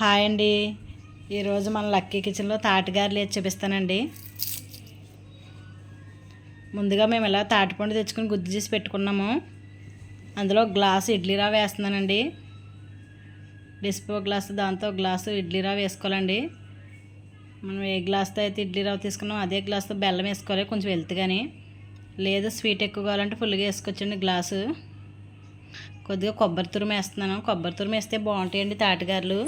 Hi అండి. ఈరోజు మన లక్కీ కిచెన్లో తాటిగారులు వేసి చూపిస్తానండి. ముందుగా మేము ఇలా తాటిపండు తెచ్చుకొని గుద్దు చేసి పెట్టుకున్నాము. అందులో గ్లాసు ఇడ్లీ రవ్వ వేస్తున్నానండి. డిస్పో గ్లాసు దాంతో గ్లాసు ఇడ్లీ రవ్వ వేసుకోవాలండి. మనం ఏ గ్లాస్తో అయితే ఇడ్లీ రవ్వ తీసుకున్నాం అదే గ్లాస్తో బెల్లం వేసుకోవాలి కొంచెం వెళ్తు కానీ లేదు స్వీట్ ఎక్కువ కావాలంటే ఫుల్గా వేసుకోవచ్చండి గ్లాసు. కొద్దిగా కొబ్బరి తురుము వేస్తున్నాను. కొబ్బరి తురుము వేస్తే బాగుంటాయండి తాటిగారులు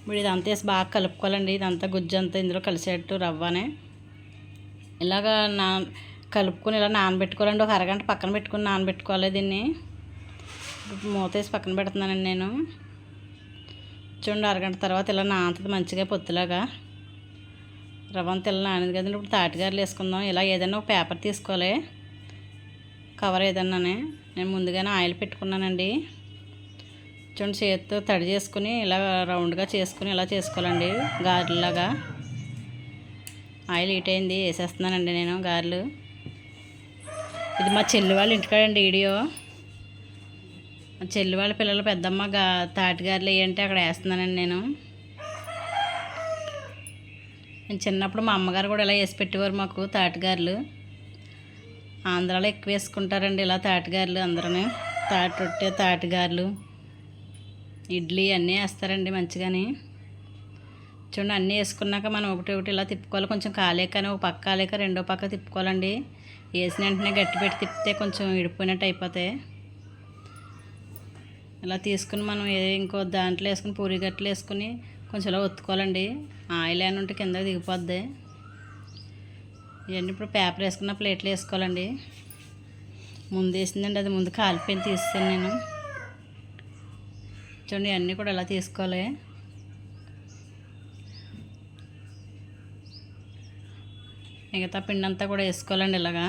ఇప్పుడు ఇదంతా వేసి బాగా కలుపుకోవాలండి. ఇదంతా గుజ్జు అంతా ఇందులో కలిసేట్టు రవ్వనే. ఇలాగా నా కలుపుకొని ఇలా నానబెట్టుకోవాలండి. ఒక అరగంట పక్కన పెట్టుకుని నానబెట్టుకోవాలి దీన్ని. ఇప్పుడు మూత వేసి పక్కన పెడుతున్నానండి నేను. చూడండి అరగంట తర్వాత ఇలా నానుతుంది మంచిగా పొత్తులాగా. రవ్వ అంతా ఇలా నానింది కదండి. ఇప్పుడు తాటిగారులు వేసుకుందాం. ఇలా ఏదైనా ఒక పేపర్ తీసుకోవాలి. కవర్ ఏదన్నానే నేను ముందుగానే ఆయిల్ పెట్టుకున్నానండి. చూడండి చేతితో తడి చేసుకుని ఇలా రౌండ్గా చేసుకుని ఇలా చేసుకోవాలండి గారెలాగా ఆయిల్ హీట్ అయింది వేసేస్తున్నానండి నేను గారెలు. ఇది మా చెల్లి వాళ్ళ ఇంటికాడండి వీడియో. మా చెల్లి వాళ్ళ పిల్లలు పెద్దమ్మ గా తాటి గారెలు వేయంటే అక్కడ వేస్తున్నానండి నేను. నేను చిన్నప్పుడు మా అమ్మగారు కూడా ఇలా వేసి పెట్టేవారు మాకు తాటిగారులు ఆంధ్రాలో ఎక్కువ వేసుకుంటారండి ఇలా తాటిగారులు అందరూ తాటి రొట్టె తాటిగారులు ఇడ్లీ అన్నీ వేస్తారండి మంచిగాని. చూడండి అన్నీ వేసుకున్నాక మనం ఒకటి ఒకటి ఇలా తిప్పుకోవాలి. కొంచెం కాలేకని ఒక పక్క కాలేక రెండో పక్క తిప్పుకోవాలండి. వేసిన వెంటనే గట్టి పెట్టి తిప్పితే కొంచెం విడిపోయినట్టు అయిపోతాయి ఇలా తీసుకుని మనం ఏ ఇంకో దాంట్లో వేసుకుని పూరి గట్లు వేసుకుని కొంచెం ఇలా ఒత్తుకోవాలండి. ఆయిల్ అని ఉంటే కింద దిగిపోద్ది. ఇవన్నీ ఇప్పుడు పేపర్ వేసుకున్న ప్లేట్లు వేసుకోవాలండి. ముందు వేసిందండి అది ముందు కాలిపోయింది తీస్తాను నేను. చూడండి అన్నీ కూడా ఇలా తీసుకోవాలి? మిగతా పిండి అంతా కూడా వేసుకోవాలండి ఇలాగా.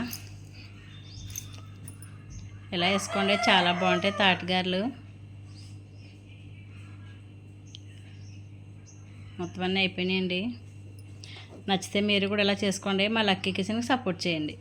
ఇలా వేసుకోండి చాలా బాగుంటాయి తాటగారులు. మొత్తం అన్నీ అయిపోయినాయండి. నచ్చితే మీరు కూడా ఇలా చేసుకోండి మా లక్కీ కిచెన్కి సపోర్ట్ చేయండి.